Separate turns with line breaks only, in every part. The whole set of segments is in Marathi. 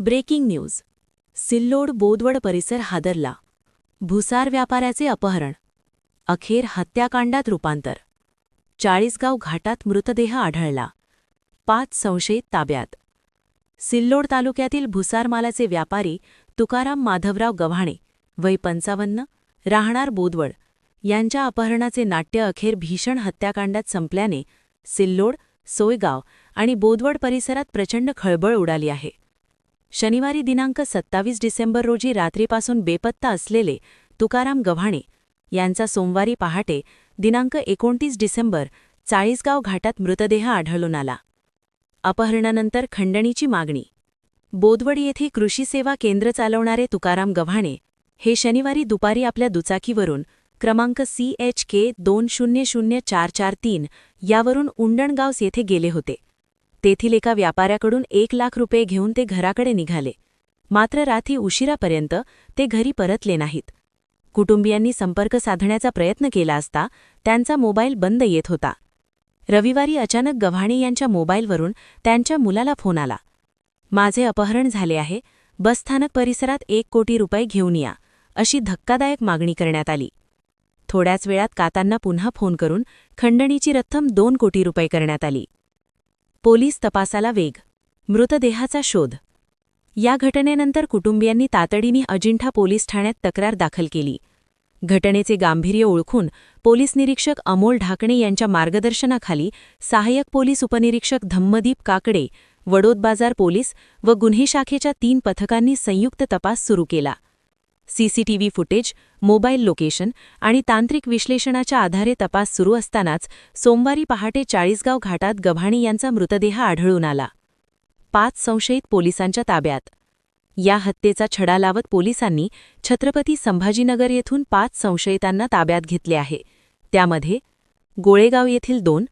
Breaking news. सिल्लोड बोदवड परिसर हादरला. भुसार व्यापाऱ्याचे अपहरण. अखेर हत्याकांडात रूपांतर. चाळीसगाव घाटात मृतदेह आढळला. पाच संशयित ताब्यात. सिल्लोड तालुक्यातील भुसार मालाचे व्यापारी तुकाराम माधवराव गव्हाणे वय पंचावन्न राहणार बोदवड यांच्या अपहरणाचे नाट्य अखेर भीषण हत्याकांडात संपल्याने सिल्लोड सोयगाव आणि बोदवड परिसरात प्रचंड खळबळ उडाली आहे. शनिवारी दिनांक सत्तावीस डिसेंबर रोजी रात्रीपासून बेपत्ता असलेले तुकाराम गव्हाणे यांचा सोमवारी पहाटे दिनांक एकोणतीस डिसेंबर चाळीसगाव घाटात मृतदेह आढळून आला. अपहरणानंतर खंडणीची मागणी. बोदवड येथे कृषी सेवा केंद्र चालवणारे तुकाराम गव्हाणे हे शनिवारी दुपारी आपल्या दुचाकीवरून क्रमांक सी एच के दोन शून्य शून्य चार चार तीन यावरून उंडणगावस येथे गेले होते. तेथील एका व्यापाऱ्याकडून एक लाख रुपये घेऊन ते घराकडे निघाले. मात्र रात्री उशिरापर्यंत ते घरी परतले नाहीत. कुटुंबियांनी संपर्क साधण्याचा प्रयत्न केला असता त्यांचा मोबाईल बंद येत होता. रविवारी अचानक गव्हाणे यांच्या मोबाईलवरून त्यांच्या मुलाला फोन आला. माझे अपहरण झाले आहे. बसस्थानक परिसरात एक कोटी रुपये घेऊन या अशी धक्कादायक मागणी करण्यात आली. थोड्याच वेळात कातांना पुन्हा फोन करून खंडणीची रक्कम दोन कोटी रुपये करण्यात आली. पोलीस तपासाला वेग. मृतदेहाचा शोध. या घटनेनंतर कुटुंबियांनी तातडीने अजिंठा पोलीस ठाण्यात तक्रार दाखल केली. घटनेचे गांभीर्य ओळखून पोलीस निरीक्षक अमोल ढाकणे यांच्या मार्गदर्शनाखाली सहाय्यक पोलीस उपनिरीक्षक धम्मदीप काकडे वडोद बाजार पोलीस व गुन्हे शाखेच्या तीन पथकांनी संयुक्त तपास सुरू केला. सीसीटीव्ही फुटेज मोबाईल लोकेशन आणि तांत्रिक विश्लेषणाच्या आधारे तपास सुरू असतानाच सोमवारी पहाटे चाळीसगाव घाटात गव्हाणी यांचा मृतदेह आढळून आला. पाच संशयित पोलिसांच्या ताब्यात. या हत्येचा छडा लावत पोलिसांनी छत्रपती संभाजीनगर येथून पाच संशयितांना ताब्यात घेतले आहे. त्यामध्ये गोळेगाव येथील दोन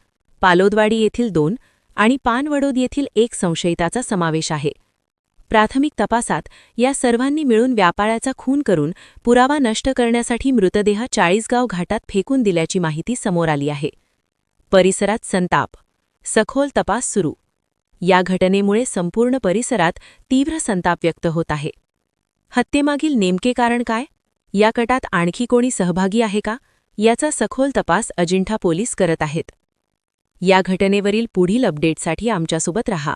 पालोदवाडी येथील दोन आणि पानवडोद येथील एक संशयिताचा समावेश आहे. प्राथमिक तपासात या सर्वांनी मिळून व्यापाऱ्याचा खून करून पुरावा नष्ट करण्यासाठी मृतदेह चाळीसगाव घाटात फेकून दिल्याची माहिती समोर आली आहे. परिसरात संताप. सखोल तपास सुरू. या घटनेमुळे संपूर्ण परिसरात तीव्र संताप व्यक्त होत आहे. हत्येमागील नेमके कारण काय? या कटात आणखी कोणी सहभागी आहे का? याचा सखोल तपास अजिंठा पोलीस करत आहेत. या घटनेवरील पुढील अपडेटसाठी आमच्यासोबत रहा.